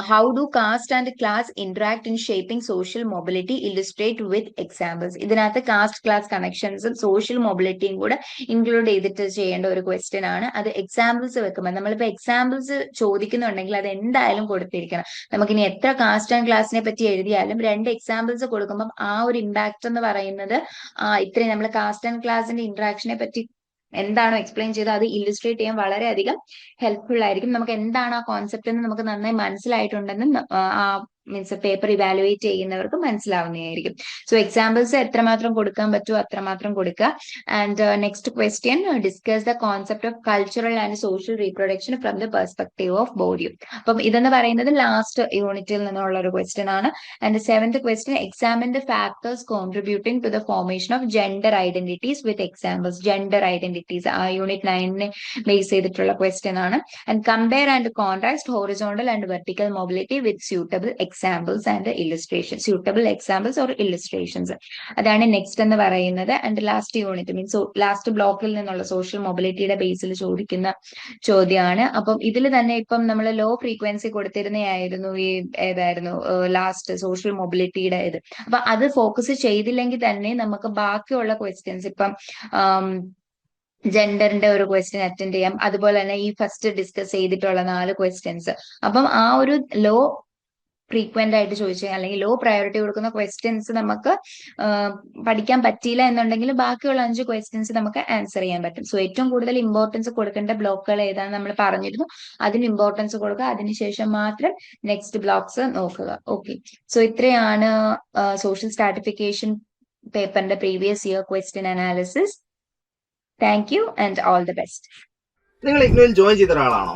Speaker 2: how do caste and class interact in shaping social mobility illustrate with examples ഇതിനകത്ത് കാസ്റ്റ് ക്ലാസ് കണക്ഷൻസും സോഷ്യൽ മൊബിലിറ്റിയും കൂടെ ഇൻക്ലൂഡ് ചെയ്തിട്ട് ചെയ്യേണ്ട ഒരു ക്വസ്റ്റ്യൻ ആണ്. അത് എക്സാമ്പിൾസ് വെക്കുമ്പോൾ നമ്മളിപ്പോൾ എക്സാമ്പിൾസ് ചോദിക്കുന്നുണ്ടെങ്കിൽ അത് എന്തായാലും കൊടുത്തിരിക്കണം. നമുക്കിനി എത്ര കാസ്റ്റ് ആൻഡ് ക്ലാസിനെ പറ്റി എഴുതിയാലും രണ്ട് എക്സാമ്പിൾസ് കൊടുക്കുമ്പോൾ ആ ഒരു ഇമ്പാക്ട് എന്ന് പറയുന്നത് ഇത്രയും നമ്മൾ കാസ്റ്റ് ആൻഡ് ക്ലാസിന്റെ ഇന്ററാക്ഷനെ പറ്റി എന്താണോ എക്സ്പ്ലെയിൻ ചെയ്തത് അത് ഇല്ലുസ്ട്രേറ്റ് ചെയ്യാൻ വളരെയധികം ഹെൽപ്ഫുൾ ആയിരിക്കും. നമുക്ക് എന്താണ് ആ കോൺസെപ്റ്റ് എന്ന് നമുക്ക് നന്നായി മനസ്സിലായിട്ടുണ്ടെന്ന് ആ മീൻസ് പേപ്പർ ഇവാലുവേറ്റ് ചെയ്യുന്നവർക്ക് മനസ്സിലാവുന്നതായിരിക്കും. സോ എക്സാമ്പിൾസ് എത്രമാത്രം കൊടുക്കാൻ പറ്റുമോ അത്രമാത്രം കൊടുക്കുക. And next question discuss the concept of cultural and social reproduction from the perspective of body അപ്പം ഇതെന്ന് പറയുന്നത് ലാസ്റ്റ് യൂണിറ്റിൽ നിന്നുള്ള ഒരു ക്വസ്റ്റ്യൻ ആണ്. And seventh question examine the factors contributing to the formation of gender identities with examples gender identities ആ unit നയനിനെ base ചെയ്തിട്ടുള്ള ക്വസ്റ്റ്യൻ ആണ്. And compare and contract horizontal and vertical mobility with suitable examples and illustration suitable examples or illustrations അതാണ് next എന്ന് പറയുന്നത്. And last unit means last ബ്ലോക്കിൽ നിന്നുള്ള social മൊബിലിറ്റിയുടെ ബേസിൽ ചോദിക്കുന്ന ചോദ്യമാണ്. അപ്പം ഇതിൽ തന്നെ ഇപ്പം നമ്മൾ ലോ ഫ്രീക്വൻസി കൊടുത്തിരുന്നതായിരുന്നു ഈ ഏതായിരുന്നു ലാസ്റ്റ് സോഷ്യൽ മൊബിലിറ്റിയുടെ ഇത്. അപ്പൊ അത് ഫോക്കസ് ചെയ്തില്ലെങ്കിൽ തന്നെ നമുക്ക് ബാക്കിയുള്ള ക്വസ്റ്റ്യൻസ് ഇപ്പം ജെൻഡറിന്റെ ഒരു ക്വസ്റ്റ്യൻ അറ്റൻഡ് ചെയ്യാം. അതുപോലെ തന്നെ ഈ ഫസ്റ്റ് ഡിസ്കസ് ചെയ്തിട്ടുള്ള നാല് ക്വസ്റ്റ്യൻസ് അപ്പം ആ ഒരു ലോ ഫ്രീക്വന്റ് ആയിട്ട് ചോദിച്ചു അല്ലെങ്കിൽ ലോ പ്രയോറിറ്റി കൊടുക്കുന്ന ക്വസ്റ്റ്യൻസ് നമുക്ക് പഠിക്കാൻ പറ്റിയില്ല എന്നുണ്ടെങ്കിൽ ബാക്കിയുള്ള അഞ്ച് ക്വസ്റ്റ്യൻസ് നമുക്ക് ആൻസർ ചെയ്യാൻ പറ്റും. സോ ഏറ്റവും കൂടുതൽ ഇമ്പോർട്ടൻസ് കൊടുക്കേണ്ട ബ്ലോക്കുകൾ ഏതാണ് നമ്മൾ പറഞ്ഞിരുന്നു? അതിന് ഇമ്പോർട്ടൻസ് കൊടുക്കുക. അതിനുശേഷം മാത്രം നെക്സ്റ്റ് ബ്ലോക്സ് നോക്കുക. ഓക്കെ സോ ഇത്രയാണ് സോഷ്യൽ സ്ട്രാറ്റിഫിക്കേഷൻ പേപ്പറിന്റെ previous year question analysis thank you and all the best
Speaker 3: നിങ്ങൾ ജോയിൻ ചെയ്ത ഒരാളാണോ?